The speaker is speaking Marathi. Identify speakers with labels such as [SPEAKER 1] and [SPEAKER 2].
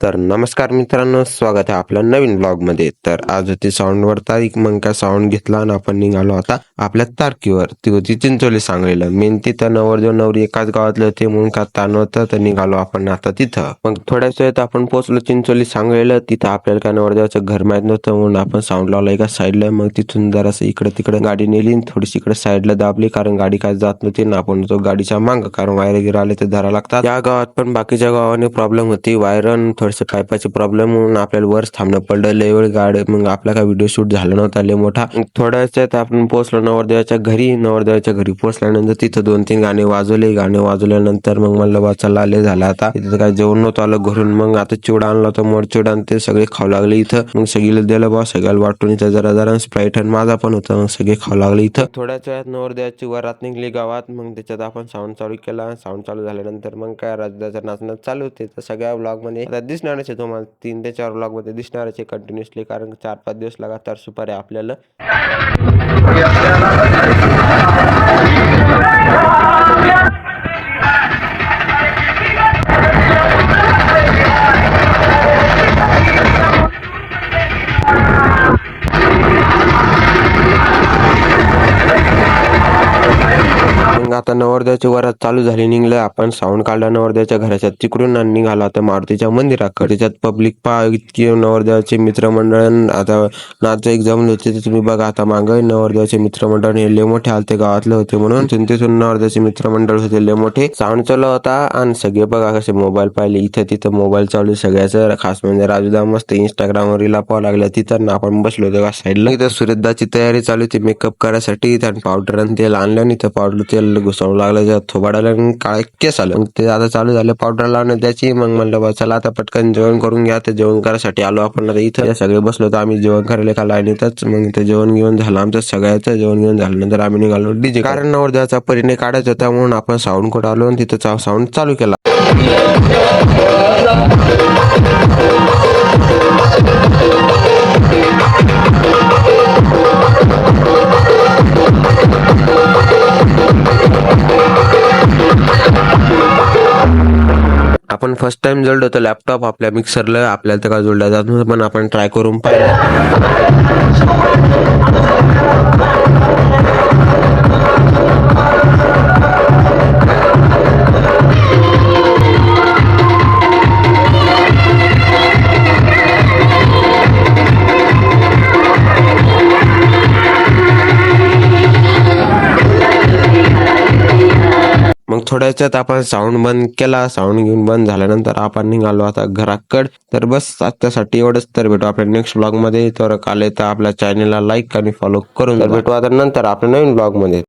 [SPEAKER 1] तर नमस्कार मित्रांनो स्वागत आहे आपल्या नवीन ब्लॉगमध्ये तर आज होती साऊंडवर तारीख मग काय साऊंड घेतला आणि आपण निघालो आता आपल्या तारखेवर. ती होती चिंचोली सांगलीला. मेन तिथं नवरदेव नवरी एकाच गावातले होते म्हणून का ताण होतं तर निघालो आपण आता तिथं. मग थोड्याच वेळात आपण पोहोचलो चिंचोली सांगलीला. तिथं आपल्याला काय नवरदेवाचं घर माहीत नव्हतं म्हणून आपण साऊंड लावला एका साईडला मग तिथून जरासं इकडे तिकडे गाडी नेली थोडीशी इकडे साईडला दाबली कारण गाडी काय जात नव्हती ना आपण तो गाडीच्या मांग. कारण वायर गिर आले तर धरा लागतात. या गावात पण बाकीच्या गावाने प्रॉब्लेम होती. वायरन काय पाच प्रॉब्लेम म्हणून आपल्याला वरच थांबणं पडलं. लय वेळ गाडी मग आपला काय व्हिडिओ शूट झाला नव्हता लय मोठा. थोड्याच्यात थोड्या आपण पोहोचलो नवरदेवाच्या घरी. नवरदेवाच्या घरी पोहोचल्यानंतर तिथं दोन तीन गाणे वाजवले. गाणे वाजवल्यानंतर मग म्हणलं बा चला लय झालं आता. तिथं काय जेवण नव्हतं आलं घरून. मग आता चिवडा आणला होता मोड चिवडा ते सगळे खाऊ लागले इथं. मग सगळीला दिलं बा सगळ्याला वाटून इथं जरा जरा स्प्राईट आणि माझा पण होता. मग सगळे खाऊ लागले इथं. थोड्याच वेळात नवरदेवाची वरात निघली गावात. मग त्याच्यात आपण साऊंड चालू केला. साऊंड चालू झाल्यानंतर मग काय राजदाचं नाचणं चालू होते. तर सगळ्या ब्लॉगमध्ये दिसणारच आहे तुम्हाला. तीन ते चार ब्लॉगमध्ये दिसणारच आहे कंटिन्युअसली कारण चार पाच दिवस लगातार सुपर आहे आपल्याला मग आता नवरदेवाची वरात चालू झाली निघलं आपण. साऊंड काढला नवरदेवाच्या घराच्या तिकडून आणि निघाला आता मारुतीच्या मंदिराकडे. त्याच्यात पब्लिक पा इतकी नवरदेवाचे मित्रमंडळ आता नाच एक जमले होते ते तुम्ही बघा आता मागं. नवरदेवाचे मित्रमंडळ हे लय मोठे आलते गावातले होते म्हणून. तिथून तिथून नवरदेवाचे मित्रमंडळ होते लय मोठे. साऊंड चालू होता आणि सगळे बघा कसे मोबाईल पाहिले. इथं तिथं मोबाईल चालू सगळ्याचं खास म्हणजे राजूदा मस्त इंस्टाग्रामवर वर रीला पाहावं लागल्या. तिथं ना आपण बसलो होतो का साईडला इथं सुरेदाची तयारी चालू होती मेकअप करायसाठी. त्यानं पावडर आणि तेल आणलं आणि इथं पावडर तेल घुसवू लागलं जर थोबाडाला आणि काळे केस आलं. मग ते आता चालू झालं पावडर लावणं त्याची मग म्हणलं बा चला आता पटकन जेवण करून घ्या. ते जेवण करायसाठी आलो आपण. इथं सगळे बसलो तर आम्ही जेवण करायला एका लाईनीतच मग ते जेवण घेऊन झालं. आमचं सगळ्याचं जेवण घेऊन झाल्यानंतर आम्ही निघालो डीजे कारण नवरदेवाचा परिणय काढायचा होता म्हणून आपण साऊंड कोट आलो आणि तिथं साऊंड चालू केला. आपण फर्स्ट टाइम जोडलो तर लॅपटॉप आपल्या मिक्सरला आपल्याला तर काय जोडला जात पण आपण ट्राय करून पाहिलं. मग थोड्याच्यात आपण साऊंड बंद केला. साऊंड घेऊन बंद झाल्यानंतर आपण निघालो आता घराकड. तर बस आजच्यासाठी एवढंच. तर भेटू आपल्या नेक्स्ट ब्लॉगमध्ये. तर काल तर आपल्या चॅनलला लाईक आणि फॉलो करून भेटू आता नंतर आपल्या नवीन ब्लॉगमध्ये.